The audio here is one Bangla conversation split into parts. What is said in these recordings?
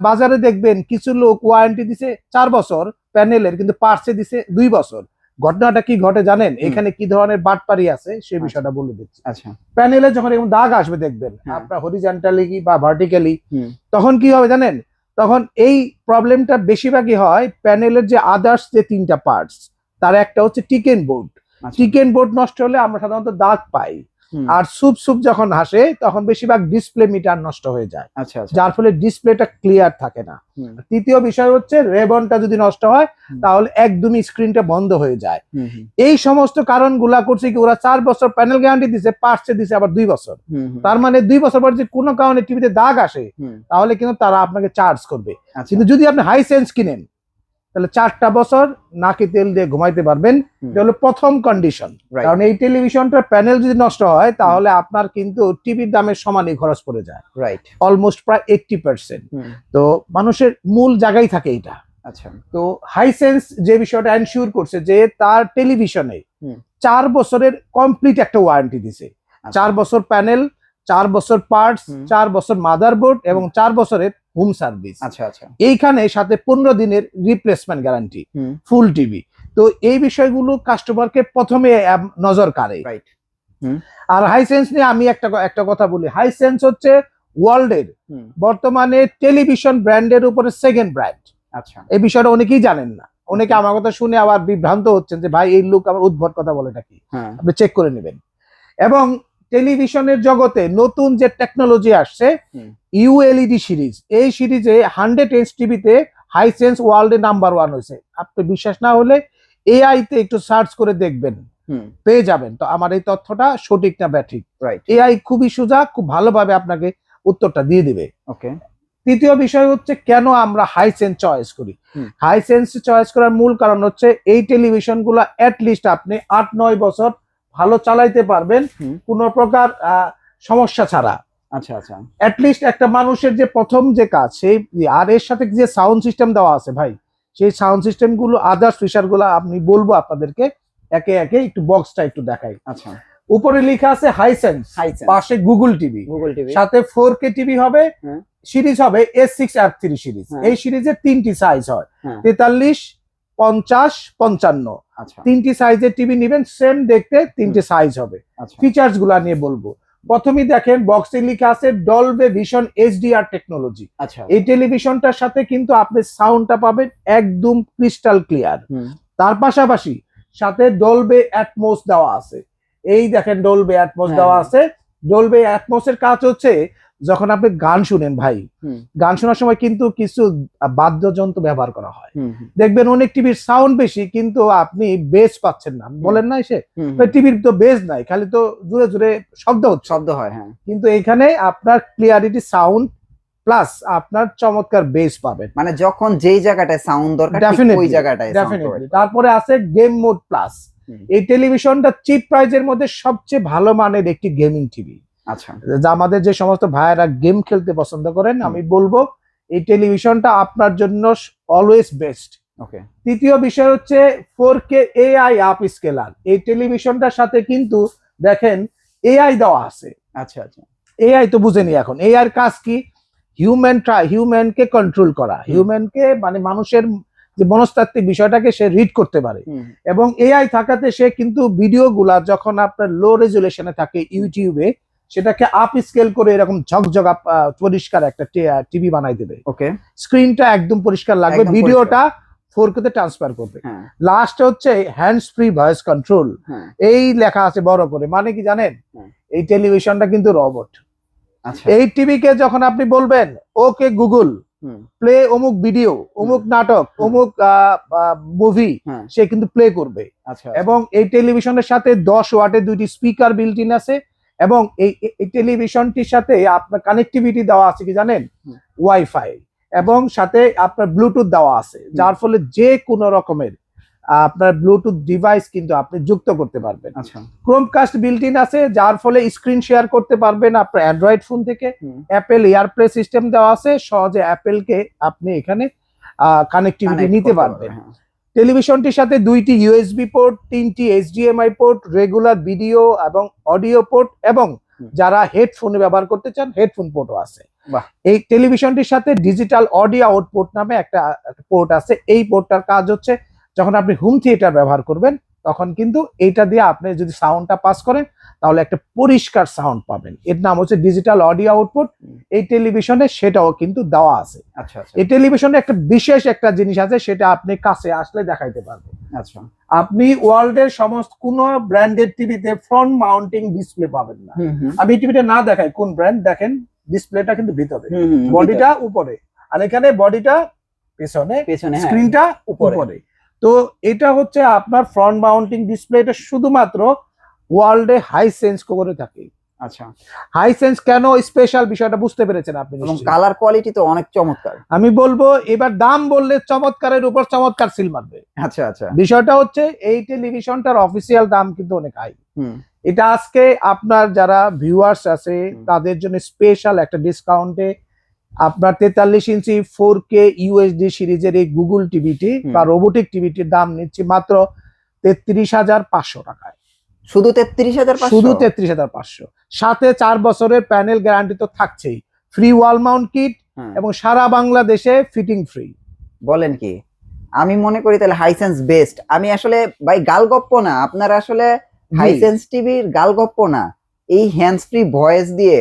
বাজারে দেখবেন কিছু লোক ওয়ারেন্টি দিছে চার বছর প্যানেলের কিন্তু পার্সে দিছে দুই বছর। ঘটনাটা কি ঘটে জানেন? এখানে কি ধরনের বাটপারি আছে সেই বিষয়টা বলে দিচ্ছি। আচ্ছা। প্যানেলে যখন এরকম দাগ আসবে দেখবেন হ্যাঁ। আপনার হরিজেন্টালি বা ভার্টিক্যালি তখন কি হবে জানেন? তখন এই প্রবলেমটা বেশিরভাগই হয় প্যানেলের যে আদার্স যে তিনটা পার্টস তার একটা হচ্ছে টিকেন বোর্ড আচ্ছা। চিকেন বোর্ড নষ্ট হলে আমরা সাধারণত দাগ পাই। আর সুপ সুপ যখন আসে তখন বেশিরভাগ ডিসপ্লে মিটার নষ্ট হয়ে যায়। আচ্ছা আচ্ছা। যার ফলে ডিসপ্লেটা ক্লিয়ার থাকে না। তৃতীয় বিষয় হচ্ছে রেবনটা যদি নষ্ট হয় তাহলে একদমই স্ক্রিনটা বন্ধ হয়ে যায়। এই সমস্ত কারণগুলা করছে কি ওরা চার বছর প্যানেল গ্যারান্টি দিছে পার্টসে দিছে আবার দুই বছর। তার মানে দুই বছর পর যদি কোনো কারণে টিভিতে দাগ আসে তাহলে কিন্তু তারা আপনাকে চার্জ করবে। আচ্ছা, কিন্তু যদি আপনি হাই সেন্স কিনেন তাহলে চারটা বছর নাকি তেল দিয়ে ঘুমাইতে পারবেন। হুম, এটা হলো প্রথম কন্ডিশন কারণ এই টেলিভিশনটার প্যানেল যদি নষ্ট হয় তাহলে আপনার কিন্তু টিভির দামের সমানই খরচ পড়ে যায়। রাইট অলমোস্ট প্রায় এইটটি পার্সেন্ট তো মানুষের মূল জায়গায় থাকে এটা আচ্ছা, তো হাইসেন্স যে বিষয়টা এনশিওর করছে যে তার টেলিভিশনে চার বছরের কমপ্লিট একটা ওয়ারেন্টি দিছে। আচ্ছা, চার বছর প্যানেল চার বছর পার্টস চার বছর মাদারবোর্ড এবং চার বছরের হোম সার্ভিস। আচ্ছা, আচ্ছা, এইখানে সাথে পনেরো দিনের রিপ্লেসমেন্ট গ্যারান্টি ফুল টিভি তো এই বিষয়গুলো কাস্টমারকে প্রথমে নজর কাড়ে। আর হাইসেন্স নিয়ে আমি একটা একটা কথা বলি। হাইসেন্স হচ্ছে ওয়ার্ল্ডের বর্তমানে টেলিভিশন ব্র্যান্ডের উপরে সেকেন্ড ব্র্যান্ড আচ্ছা, এই বিষয়টা অনেকেই জানেন না। অনেকে আমার কথা শুনে আবার বিভ্রান্ত হচ্ছেন যে ভাই এই লোক আবার উদ্ভট কথা বলে নাকি? হ্যাঁ, আপনি চেক করে নেবেন। এবং টেলিভিশনের জগতে নতুন যে টেকনোলজি আসছে। ULED series. এই সিরিজে হান্ড্রেড এইচ টিভিতে হাইসেন্স ওয়ার্ল্ডে নাম্বার ওয়ান হয়েছে। আপনি বিশ্বাস না হলে এআই তে একটু সার্চ করে দেখবেন। পেয়ে যাবেন। তো আমার এই তথ্যটা সঠিক না ব্যাঠিক? এআই খুবই সোজা খুব ভালোভাবে আপনাকে উত্তরটা দিয়ে দিবে। ওকে তৃতীয় বিষয় হচ্ছে কেন আমরা হাইসেন্স চয়েস করি? হুম। হাইসেন্স চয়েস করার মূল কারণ হচ্ছে এই টেলিভিশনগুলা লিস্ট আপনি আট নয় বছর ভালো চালাইতে পারবেন। কোন প্রকার সমস্যা ছাড়া। আচ্ছা, আচ্ছা, লিস্ট একটা মানুষের যে প্রথম যে কাজ সেই আর এর সাথে যে সাউন্ড সিস্টেম দেওয়া আছে ভাই সেই সাউন্ড সিস্টেমগুলো আদার্স ফিচারগুলো আপনি বলব আপনাদেরকে একে একে একটু বক্সটা একটু দেখাই। আচ্ছা, উপরে লেখা আছে হাইসেন্স পাশে গুগল টিভি Google TV, সাথে ফোর কে টিভি হবে হ্যাঁ। সিরিজ হবে এস সিক্স আর থ্রি সিরিজ হ্যাঁ। এই সিরিজের তিনটি সাইজ হয়। হ্যাঁ। তেতাল্লিশ পঞ্চাশ পঞ্চান্ন। আচ্ছা, তিনটি সাইজের টিভি নিবেন সেম দেখতে তিনটি সাইজ হবে। আচ্ছা, ফিচার্সগুলা নিয়ে বলব। প্রথমেই দেখেন বক্সে লেখা আছে ডলবে ভিশন এইচডিআর টেকনোলজি আচ্ছা, এই টেলিভিশনটার সাথে কিন্তু আপনি সাউন্ডটা পাবেন একদম ক্রিস্টাল ক্লিয়ার তার পাশাপাশি সাথে ডলবে অ্যাটমোস দেওয়া আছে। এই দেখেন ডলবে অ্যাটমোস। দেওয়া আছে। ডলবে অ্যাটমোসের কাজ হচ্ছে যখন আপনি গান শুনেন ভাই গান শোনার সময় কিন্তু কিছু বাদ্যযন্ত্র ব্যবহার করা হয়। দেখবেন অনেক টিভির সাউন্ড বেশি কিন্তু আপনি বেস পাচ্ছেন না। বলেন না হুম, টিভির তো বেস নাই খালি তো জুড়ে জুড়ে শব্দ শব্দ হয় হ্যাঁ। কিন্তু এখানে আপনার ক্লিয়ারিটি সাউন্ড প্লাস আপনার চমৎকার বেস পাবেন। মানে যখন যেই জায়গাটায় সাউন্ড দরকার ওই জায়গাটায় ডেফিনেটলি তারপরে আছে গেম মোড প্লাস এই টেলিভিশনটা চিপ প্রাইজের মধ্যে সবচেয়ে ভালো মানের একটি গেমিং টিভি আচ্ছা। যা আমাদের যে সমস্ত ভাইয়েরা গেম খেলতে পছন্দ করেন আমি বলব এই টেলিভিশনটা আপনার জন্য অলওয়েজ বেস্ট ওকে। তৃতীয় বিষয় হচ্ছে four K AI up scalar এই টেলিভিশনটার সাথে কিন্তু দেখেন এআই দেওয়া আছে। আচ্ছা আচ্ছা। এআই তো বুঝেনি এখন। এআই কাজ কি? হিউম্যান ট্রাই হিউম্যানকে কন্ট্রোল করা। হিউম্যানকে মানে মানুষের যে মনস্তাত্ত্বিক বিষয়টাকে সে রিড করতে পারে। এবং এআই থাকাতে সে কিন্তু ভিডিওগুলা যখন আপনার লো রেজুলেশনে থাকে ইউটিউবে সেটাকে আপ স্কেল করে এরকম ঝকঝক পরিষ্কার একটা টিভি বানাই দেবে। ওকে স্ক্রিনটা একদম পরিষ্কার লাগবে ভিডিওটা ফোর কে ট্রান্সফার করবে। হ্যাঁ। লাস্ট হচ্ছে হ্যান্ডস ফ্রি ভয়েস কন্ট্রোল হ্যাঁ। এই লেখা আছে বড় করে মানে কি জানেন? এই টেলিভিশনটা কিন্তু রবট আচ্ছা। এই টিভিকে যখন আপনি বলবেন ওকে গুগল প্লে অমুক ভিডিও অমুক নাটক। অমুক মুভি হ্যাঁ। সে কিন্তু প্লে করবে। আচ্ছা এবং এই টেলিভিশনের সাথে দশ ওয়াটের দুইটি স্পিকার বিল্ট ইন আছে এবং এই টেলিভিশনটির সাথে আপনার কানেক্টিভিটি দেওয়া আছে কি জানেন? ওয়াইফাই এবং সাথে আপনার ব্লুটুথ দেওয়া আছে যার ফলে যে কোনো রকমের আপনার ব্লুটুথ ডিভাইস কিন্তু আপনি যুক্ত করতে পারবেন। আচ্ছা। ক্রোমকাস্ট বিল্ট ইন আছে যার ফলে স্ক্রিন শেয়ার করতে পারবেন আপনার অ্যান্ড্রয়েড ফোন থেকে। অ্যাপেল এয়ারপ্লে সিস্টেম দেওয়া আছে সহজে অ্যাপেলকে আপনি এখানে কানেক্টিভিটি নিতে পারবেন হ্যাঁ। টেলিভিশনটির সাথে দুইটি ইউএসবি পোর্ট তিনটি এইচডিএমআই পোর্ট রেগুলার ভিডিও এবং অডিও পোর্ট এবং যারা হেডফোনে ব্যবহার করতে চান হেডফোন পোর্টও আছে। এই টেলিভিশনটির সাথে ডিজিটাল অডিও আউটপুট নামে একটা পোর্ট আছে। এই পোর্টটার কাজ হচ্ছে যখন আপনি হোম থিয়েটার ব্যবহার করবেন তখন কিন্তু এইটা দিয়ে আপনি যদি সাউন্ডটা পাস করেন তাহলে একটা পরিষ্কার সাউন্ড পাবেন। এর নাম হচ্ছে ডিজিটাল অডিও আউটপুট এই টেলিভিশনে সেটাও কিন্তু দেওয়া আছে। আচ্ছা আচ্ছা। এই টেলিভিশনে একটা বিশেষ একটা জিনিস আছে সেটা আপনি কাছে আসলে দেখাইতে পারবেন। আচ্ছা। আপনি ওয়ার্ল্ডের সমস্ত কোন ব্র্যান্ডের টিভিতে ফ্রন্ট মাউন্টিং ডিসপ্লে পাবেন না। আমি টিভিটা না দেখাই কোন ব্র্যান্ড দেখেন ডিসপ্লেটা কিন্তু ভিতরে। বডিটা উপরে। আর এখানে বডিটা পেছনে পেছনে হ্যাঁ। স্ক্রিনটা উপরে। উপরে। তো এটা হচ্ছে আপনার ফ্রন্ট মাউন্টিং ডিসপ্লে এটা শুধুমাত্র ওয়ার্ল্ডে হাই সেন্স করে থাকে। আচ্ছা। হাই সেন্স কেন? স্পেশাল বিষয়টা বুঝতে পেরেছেন আপনি এবং কালার কোয়ালিটি তো অনেক চমৎকার। আমি বলব এবার দাম বললে চমৎকারের উপর চমৎকার সিল মারবে। আচ্ছা আচ্ছা। বিষয়টা হচ্ছে এই টেলিভিশনটার অফিসিয়াল দাম কিন্তু অনেক হাই এটা আজকে আপনার যারা ভিউয়ার্স আছে তাদের জন্য স্পেশাল একটা ডিসকাউন্টে আপনার তেতাল্লিশ ইঞ্চি ফোর কে ইউএসডি সিরিজের এই গুগল টিভিটি বা রোবোটিক টিভিটির দাম নিচ্ছি মাত্র তেত্রিশ হাজার পাঁচশো টাকায়। শুধু তেত্রিশ হাজার শুধু তেত্রিশ হাজার পাঁচশো। সাথে চার বছরের প্যানেল গ্যারান্টি তো থাকছেই। ফ্রি ওয়াল মাউন্ট কিট এবং সারা বাংলাদেশে ফিটিং ফ্রি। বলেন কি? আমি মনে করি তাহলে হাইসেন্স বেস্ট। আমি আসলে ভাই গালগপ্প না। আপনার আসলে হাইসেন্স টিভির গালগপ্প না। এই হ্যান্ডস ফ্রি ভয়েস দিয়ে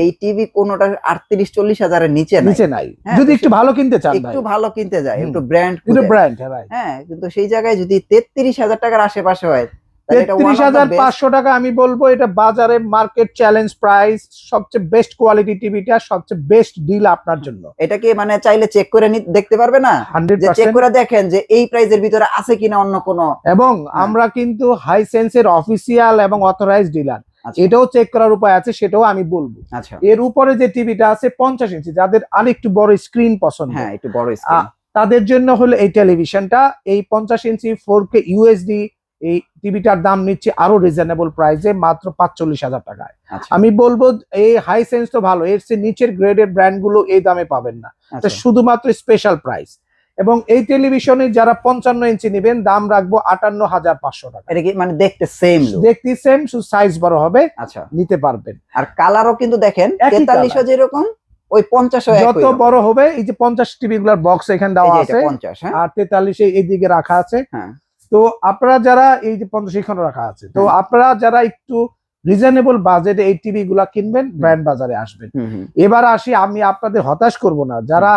এই টিভি কোনোটা আটত্রিশ চল্লিশ হাজারের নিচে নিচে নাই। হ্যাঁ, যদি একটু ভালো কিনতে চান একটু ভালো কিনতে যায় একটু ব্র্যান্ড ব্র্যান্ড হ্যাঁ হ্যাঁ কিন্তু সেই জায়গায় যদি তেত্রিশ হাজার টাকার আশেপাশে হয় তেত্রিশ হাজার পাঁচশো টাকা আমি বলব এটা বাজারে মার্কেট চ্যালেঞ্জ প্রাইস সবচেয়ে বেস্ট কোয়ালিটি টিভিটা সবচেয়ে বেস্ট ডিল আপনার জন্য। এটা কি মানে চাইলে চেক করে দেখতে পারবে না? চেক করে দেখেন যে এই প্রাইজের ভিতরে আছে কিনা অন্য কোনো এবং আমরা কিন্তু হাই সেন্সের অফিসিয়াল এবং অথরাইজ ডিলার আচ্ছা, এটাও চেক করার উপায় আছে সেটাও আমি বলব। আচ্ছা। এর উপরে যে টিভিটা আছে পঞ্চাশ ইঞ্চি যাদের আরেকটু বড় স্ক্রিন পছন্দ। হ্যাঁ একটু বড় স্ক্রিন তাদের জন্য হলো এই টেলিভিশনটা এই পঞ্চাশ ইঞ্চি ফোর কে ইউএসডি এই টিভিটার দাম নিচ্ছে আরও রিজনেবল প্রাইসে মাত্র পাঁচচল্লিশ হাজার টাকায়। আচ্ছা। আমি বলব এই হাই সেন্স তো ভালো এর চেয়ে নিচের গ্রেডের ব্র্যান্ডগুলো এই দামে পাবেন না। এটা আচ্ছা শুধুমাত্র স্পেশাল প্রাইস এবং এই টেলিভিশনে যারা পঞ্চান্ন ইঞ্চি নেবেন দাম রাখব আটান্ন হাজার পাঁচশো টাকা। এটা কি মানে দেখতে সেম দেখতে সেম শুধু সাইজ বড় হবে। আচ্ছা। নিতে পারবেন। আর কালারও কিন্তু দেখেন তেতাল্লিশও যেরকম ওই পঞ্চাশ যত বড় হবে এই যে পঞ্চাশ টিভি গুলার বক্স এখানে দেওয়া আছে হ্যাঁ। আর তেতাল্লিশে এইদিকে রাখা আছে। হ্যাঁ। তো আপনারা যারা এই যে পঞ্চাশ এখানে রাখা আছে তো আপনারা যারা একটু রিজনেবল বাজেটে এই টিভি গুলা কিনবেন ব্র্যান্ড বাজারে আসবেন। এবার আসি আমি আপনাদের হতাশ করব না। যারা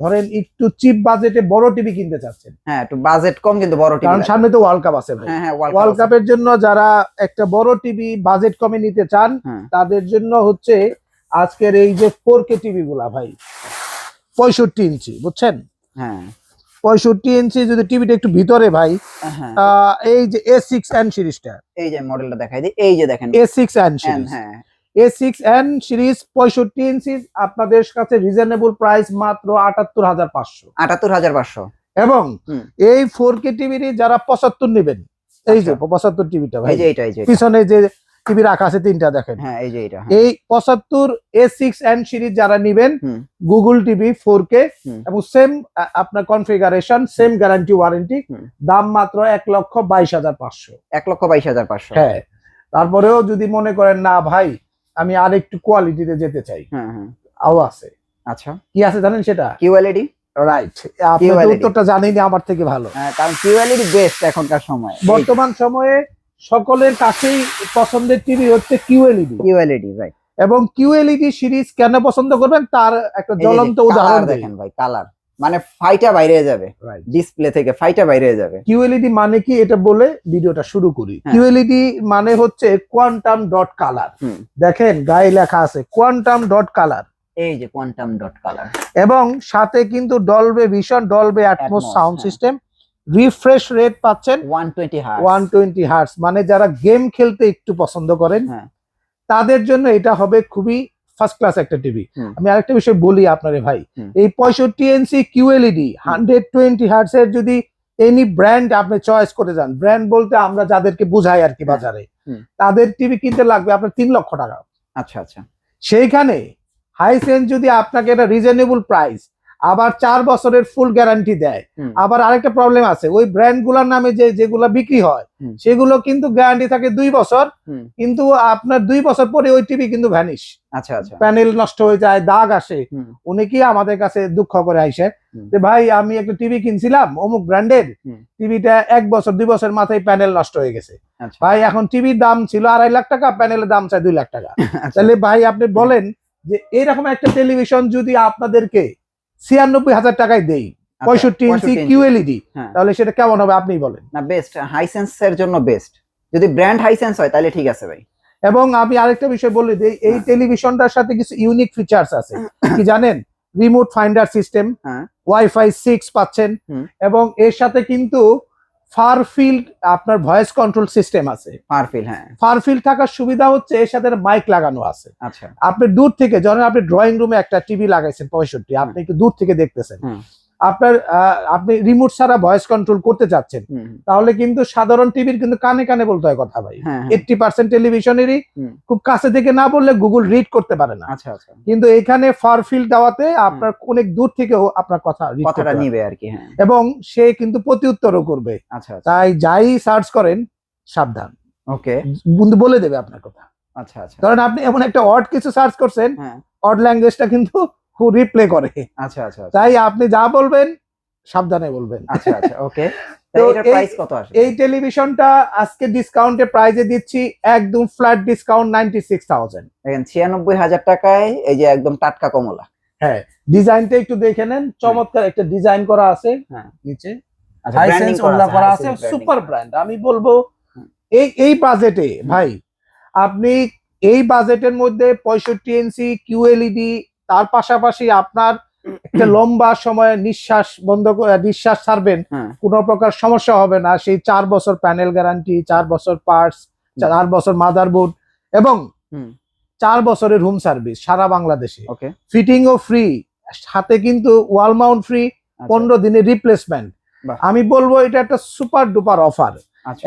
ধরেন একটু চিপ বাজেটে বড় টিভি কিনতে চাচ্ছেন। হ্যাঁ একটু বাজেট কম কিন্তু বড় টিভি কারণ সামনে তো ওয়ার্ল্ড কাপ আছে ভাই। হ্যাঁ হ্যাঁ ওয়ার্ল্ড ওয়ার্ল্ড কাপের জন্য যারা একটা বড় টিভি বাজেট কমে নিতে চান হ্যাঁ। তাদের জন্য হচ্ছে আজকের এই যে ফোর কে টিভি গুলা ভাই পঁয়ষট্টি ইঞ্চি বুঝছেন? হ্যাঁ। পঁয়ষট্টি ইঞ্চি যদি টিভিটা একটু ভিতরে ভাই হ্যাঁ। এই যে এ সিক্স এন সিরিজটা। এই যে মডেলটা দেখাই দিই এই যে দেখেন। A six N series. A six N series পঁয়ষট্টি ইঞ্চি আপনাদের কাছে রিজনেবল প্রাইস মাত্র আটাত্তর হাজার পাঁচশো। আটাত্তর হাজার পাঁচশো। এবং এই ফোর কে টিভির যারা পঁচাত্তর নেবেন এই যে আচ্ছা। পঁচাত্তর টিভিটা ভাই এই যে এটা এই যে পিছনে যে টিভি রাখা আছে তিনটা দেখেন। হ্যাঁ এই যে এটা হ্যাঁ। এই পঁচাত্তর এ সিক্স এন সিরিজ যারা নিবেন গুগল টিভি ফোর কে এবং সেম আপনার কনফিগারেশন সেম গ্যারান্টি ওয়ারেন্টি দাম মাত্র এক লক্ষ বাইশ হাজার পাঁচশো। এক লক্ষ বাইশ হাজার পাঁচশো। হ্যাঁ। তারপরেও যদি মনে করেন না ভাই আমি আর একটু কোয়ালিটিতে যেতে চাই। আও আছে। আচ্ছা। কি আছে জানেন সেটা? কিউএলইডি রাইট আপনি QLED উত্তরটা জানেনই আমার থেকে ভালো। হ্যাঁ কারণ কিউএলইডি বেস্ট এখনকার সময়। বর্তমান সময়ে সকলের কাছেই পছন্দের টিভি হচ্ছে কিউএলইডি কিউএলইডি রাইট এবং কিউএলইডি সিরিজ কেন পছন্দ করবেন? তার একটা জ্বলন্ত উদাহরণ দেখেন ভাই কালার মানে ফাইটা বাইরে যাবে। ডিসপ্লে থেকে ফাইটা বাইরে যাবে। কিউএলইডি মানে কি? এটা বলে ভিডিওটা শুরু করি। হ্যাঁ। কিউএলইডি মানে হচ্ছে কোয়ান্টাম ডট কালার দেখেন গায়ে লেখা আছে কোয়ান্টাম ডট কালার এই যে কোয়ান্টাম ডট কালার এবং সাথে কিন্তু Dolby vision Dolby Atmos sound. System refresh rate পাচ্ছেন ওয়ান টোয়েন্টি হার্টস মানে যারা গেম খেলতে একটু পছন্দ করেন হ্যাঁ। তাদের জন্য এটা হবে খুবই ফার্স্ট ক্লাস একটা টিভি আমি আরেকটা বিষয় বলি আপনারে ভাই। এই পঁয়ষট্টি এনসি কিউএলইডি হান্ড্রেড টোয়েন্টি হার্টস এর যদি এনি ব্র্যান্ড আপনি চয়েস করে যান ব্র্যান্ড বলতে আমরা যাদেরকে বুঝাই আর কি হ্যাঁ। বাজারে তাদের টিভি কিনতে লাগবে আপনার তিন লক্ষ টাকা। আচ্ছা আচ্ছা। সেইখানে হাই সেন্স যদি আপনাকে এটা রিজনেবল প্রাইস আবার চার বছরের ফুল গ্যারান্টি দেয়। আবার আরেকটা প্রবলেম আছে ওই ব্র্যান্ডগুলার নামে যে যেগুলা বিক্রি হয় সেগুলো কিন্তু গ্যারান্টি থাকে দুই বছর কিন্তু আপনার দুই বছর পরে ওই টিভি কিন্তু ভ্যানিশ আচ্ছা আচ্ছা। প্যানেল নষ্ট হয়ে যায় দাগ আসে। উনি কি আমাদের কাছে দুঃখ করে আইসে যে ভাই আমি একটা টিভি কিনছিলাম অমুক ব্র্যান্ডের টিভিটা এক বছর দুই বছর মাথায় প্যানেল নষ্ট হয়ে গেছে। আচ্ছা। ভাই এখন টিভির দাম ছিল আড়াই লাখ টাকা প্যানেলের দাম চাই দুই লাখ টাকা। আচ্ছা। তাহলে ভাই আপনি বলেন যে এরকম একটা টেলিভিশন যদি আপনাদেরকে ছিয়ানব্বই হাজার টাকায় দেই। আচ্ছা, পঁয়ষট্টি ইঞ্চি 65 কিউএলইডি হ্যাঁ। তাহলে সেটা কেমন হবে আপনি বলেন। না বেস্ট হাইসেন্স এর জন্য বেস্ট যদি ব্র্যান্ড হাইসেন্স হয় তাহলে ঠিক আছে ভাই। এবং আমি আরেকটা বিষয় বলে দিই এই হ্যাঁ। টেলিভিশনটার সাথে কিছু ইউনিক ফিচার্স আছে। কি জানেন? Remote finder system. Wifi six পাচ্ছেন। এবং এর সাথে কিন্তু ফার ফিল্ড আপনার ভয়েস কন্ট্রোল সিস্টেম আছে। পারফিল হ্যাঁ। ফার ফিল্ড থাকার সুবিধা হচ্ছে এর সাথে মাইক লাগানো আছে। আচ্ছা। আপনি দূর থেকে যখন আপনি ড্রয়িং রুমে একটা টিভি লাগাইছেন পঁয়ষট্টি আপনি একটু দূর থেকে দেখতেছেন। হুম। আপনার আপনি রিমোট ছাড়া ভয়েস কন্ট্রোল করতে চাচ্ছেন। তাহলে কিন্তু সাধারণ টিভির কিন্তু কানে কানে বলতে হয় কথা ভাই। এইটটি পার্সেন্ট টেলিভিশনেরই খুব কাছে থেকে না বললে গুগল রিড করতে পারে না। আচ্ছা আচ্ছা। কিন্তু এখানে ফার ফিল্ড দেওয়াতে আপনার অনেক দূর থেকেও আপনার কথা কথাটা। নিবে আর কি হ্যাঁ। এবং সে কিন্তু প্রতি উত্তরও করবে। আচ্ছা আচ্ছা। তাই যাই সার্চ করেন সাবধান। ওকে। বন্ধু বলে দেবে আপনার কথা। আচ্ছা আচ্ছা। কারণ আপনি এমন একটা অড কিছু সার্চ করছেন অড ল্যাঙ্গুয়েজটা কিন্তু রিপ্লে করে। আচ্ছা আচ্ছা আচ্ছা। তাই আপনি যা বলবেন সাবধানে বলবেন। আচ্ছা আচ্ছা ওকে এই- টেলিভিশনটা আজকে ডিসকাউন্টে প্রাইজে দিচ্ছি একদম flat discount ninety six thousand ছিয়ানব্বই হাজার টাকায় এই যে একদম টাটকা কমলা। হ্যাঁ ডিজাইনটা একটু দেখে নেন চমৎকার একটা ডিজাইন করা আছে। হ্যাঁ। নিচে। আচ্ছা হাইসেন্স ব্র্যান্ডিং করা আছে সুপার ব্র্যান্ড আমি বলব এই এই বাজেটে ভাই আপনি এই বাজেটের মধ্যে পঁয়ষট্টি ইঞ্চি কিউএলইডি তার পাশাপাশি আপনার একটা লম্বা সময় নিঃশ্বাস বন্ধ নিঃশ্বাস ছাড়বেন হ্যাঁ। কোনো প্রকার সমস্যা হবে না। সেই চার বছর প্যানেল গ্যারান্টি চার বছর পার্টস চার বছর মাদারবোর্ড এবং চার বছরের রুম সার্ভিস সারা বাংলাদেশে। ওকে ফিটিংও ফ্রি সাথে কিন্তু ওয়াল মাউন্ট ফ্রি পনেরো দিনের রিপ্লেসমেন্ট। আমি বলব এটা একটা সুপার ডুপার অফার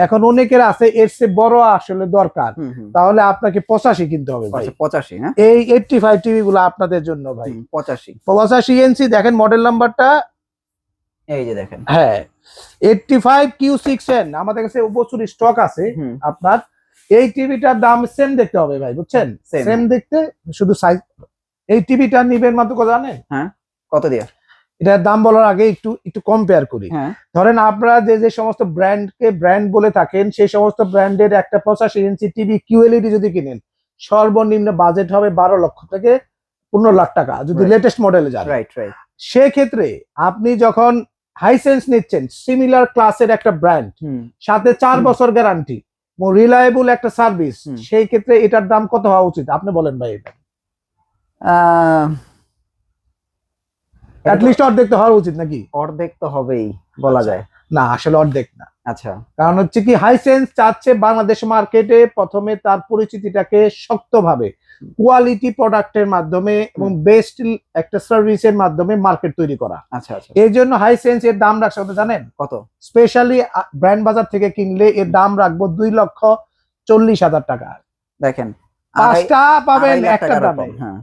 এখন অনেকের আছে এর চেয়ে বড় আসলে দরকার। তাহলে আপনাকে পঁচাশি কিনতে হবে ভাই। আচ্ছা পঁচাশি হ্যাঁ? এই এইটটি ফাইভ টিভি গুলো আপনাদের জন্য ভাই। পঁচাশি। পঁচাশি এনসি দেখেন মডেল নাম্বারটা এই যে দেখেন। হ্যাঁ। Eighty five Q six N আমাদের কাছে প্রচুর স্টক আছে। আপনার এই টিভিটার দাম সেম দেখতে হবে ভাই বুঝছেন? সেম দেখতে শুধু সাইজ এই টিভিটা নিবেন মাত্র কত জানেন? কত দিয়া? এটার দাম বলার আগে একটু একটু কম্পেয়ার করি। হ্যাঁ। ধরেন আপনারা যে যে সমস্ত ব্র্যান্ডকে ব্র্যান্ড বলে থাকেন সেই সমস্ত ব্র্যান্ডের একটা পঁচাশি ইঞ্চি টিভি কিউএলইডি যদি কিনেন সর্বনিম্ন বাজেট হবে বারো লক্ষ থেকে পনেরো লাখ টাকা যদি লেটেস্ট মডেলে যান। রাইট রাইট সেক্ষেত্রে আপনি যখন হাইসেন্স নিচ্ছেন সিমিলার ক্লাসের একটা ব্র্যান্ড সাথে চার বছর গ্যারান্টি রিলায়েবল একটা সার্ভিস সেই ক্ষেত্রে এটার দাম কত হওয়া উচিত? আপনি বলেন ভাই এটা। অ্যাটলিস্ট অর্ধেক তো হওয়া উচিত নাকি? অর্ধেক তো হবেই বলা আচ্ছা। যায়। না আসলে অর্ধেক না। আচ্ছা। কারণ হচ্ছে কি হাইসেন্স চাচ্ছে বাংলাদেশ মার্কেটে প্রথমে তার পরিচিতিটাকে শক্তভাবে কোয়ালিটি প্রোডাক্টের মাধ্যমে এবং বেস্ট একটা সার্ভিসের মাধ্যমে মার্কেট তৈরি করা। আচ্ছা আচ্ছা। এই জন্য হাইসেন্স এর দাম রাখছে কত জানেন? কত? স্পেশালি ব্র্যান্ড বাজার থেকে কিনলে এর দাম রাখব দুই লক্ষ চল্লিশ হাজার টাকা। দেখেন পাঁচটা পাবেন একটা দামে। হ্যাঁ।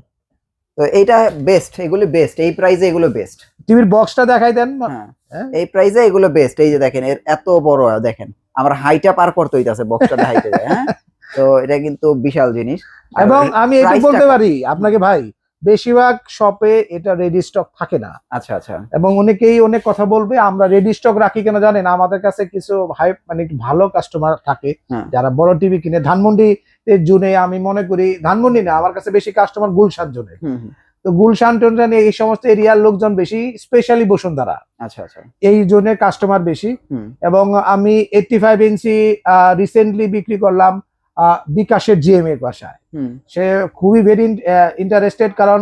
তো এইটা বেস্ট এগুলো বেস্ট এই প্রাইসে এগুলো বেস্ট টিভির বক্সটা দেখাই দেন। হ্যাঁ। হ্যাঁ। এই প্রাইসে এগুলো বেস্ট এই যে দেখেন এর এত বড় দেখেন আমার হাইটা পার করতে হইতাছে বক্সটা হাইটে যায় হ্যাঁ? তো এটা কিন্তু বিশাল জিনিস। এবং আমি এটা বলতে পারি আপনাকে ভাই বেশিরভাগ শপে এটা রেডি স্টক থাকে না। আচ্ছা আচ্ছা। এবং অনেকেই অনেক কথা বলবে আমরা রেডি স্টক রাখি কেন জানেন? আমাদের কাছে কিছু হাই মানে ভালো কাস্টমার থাকে হ্যাঁ। যারা বড় টিভি কিনে। ধানমন্ডি এর জুনে আমি মনে করি ধানমন্ডি না আমার কাছে বেশি কাস্টমার গুলশান হুম, তো গুলশান টোনশান এই সমস্ত এরিয়ার লোকজন বেশি স্পেশালি বসুন্ধরা। আচ্ছা আচ্ছা। এই জোনের কাস্টমার বেশি। এবং আমি এইটটি ফাইভ ইঞ্চি রিসেন্টলি বিক্রি করলাম বিকাশের জিএম এর বাসায় সে খুবই ভেরি ইন্টারেস্টেড কারণ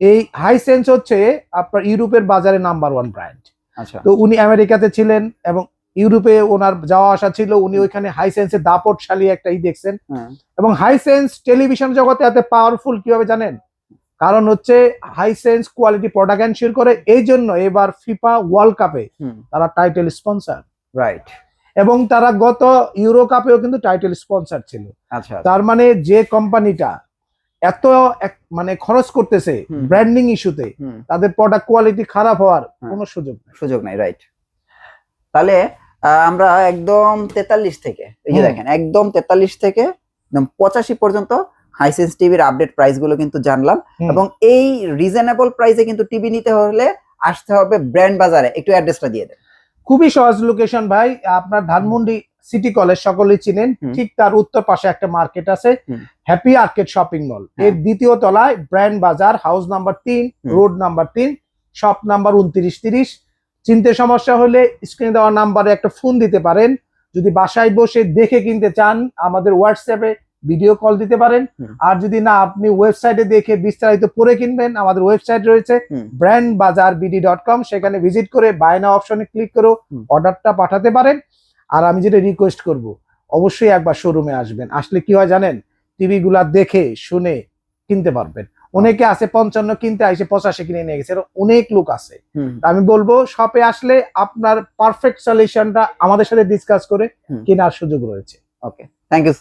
এই হাই সেন্স হচ্ছে আপনার ইউরোপের বাজারে নাম্বার ওয়ান ব্র্যান্ড আচ্ছা। তো উনি আমেরিকাতে ছিলেন এবং ইউরোপে ওনার যাওয়া আসা ছিল উনি ওইখানে হাইসেন্সের দাপটশালী একটা ই দেখছেন। এবং হাই সেন্স টেলিভিশন জগতে এত পাওয়ারফুল কীভাবে জানেন? কারণ হচ্ছে Hisense quality product ensure করে এই জন্য এবার ফিফা ওয়ার্ল্ড কাপে তারা টাইটেল স্পন্সর রাইট এবং তারা গত ইউরো কাপেও কিন্তু টাইটেল স্পন্সর ছিল। আচ্ছা আচ্ছা। তার মানে যে কোম্পানিটা এত মানে খরচ করতেছে ব্র্যান্ডিং ইস্যুতে তাদের প্রোডাক্ট কোয়ালিটি খারাপ হওয়ার। কোনো সুযোগ সুযোগ নাই রাইট তাহলে আমরা একদম তেতাল্লিশ থেকে এই যে দেখেন একদম তেতাল্লিশ থেকে একদম পঁচাশি পর্যন্ত হাইসেন্স টিভির আপডেট প্রাইসগুলো কিন্তু জানলাম এবং এই রিজনেবল প্রাইসে কিন্তু টিভি নিতে হলে আসতে হবে ব্র্যান্ড বাজারে। একটু অ্যাড্রেসটা দিয়ে দেন। খুবই সহজ লোকেশন ভাই। আপনার ধানমন্ডি সিটি কলেজ সকলেই চিনেন। ঠিক তার উত্তর পাশে একটা মার্কেট আছে হ্যাপি আর্কেট শপিং মল। এর দ্বিতীয় তলায় ব্র্যান্ড বাজার হাউস নাম্বার তিন রোড নাম্বার তিন শপ নাম্বার উনত্রিশ তিরিশ। চিনতে সমস্যা হলে স্ক্রিনে দেওয়া নাম্বারে একটা ফোন দিতে পারেন। যদি বাসায় বসে দেখে কিনতে চান আমাদের হোয়াটসঅ্যাপে ভিডিও কল দিতে পারেন। আর যদি না আপনি ওয়েবসাইটে দেখে বিস্তারিত পড়ে কিনবেন আমাদের ওয়েবসাইট রয়েছে ব্র্যান্ড বাজার বিডি ডট কম সেখানে ভিজিট করে বায়না অপশনে ক্লিক করে অর্ডারটা পাঠাতে পারেন। আর আমি যেটা রিকোয়েস্ট করব অবশ্যই একবার শোরুমে আসবেন। আসলে কি হয় জানেন? টিভি গুলা দেখে শুনে কিনতে পারবেন। অনেকে আছে পঞ্চান্ন কিনতে আসে পঁচাশি কিনে নিয়ে গেছে। অনেক লোক আছে। আমি বলব শপে আসলে আপনার পারফেক্ট সলিউশনটা আমাদের সাথে ডিসকাস করে কেনার সুযোগ রয়েছে। Okay thank you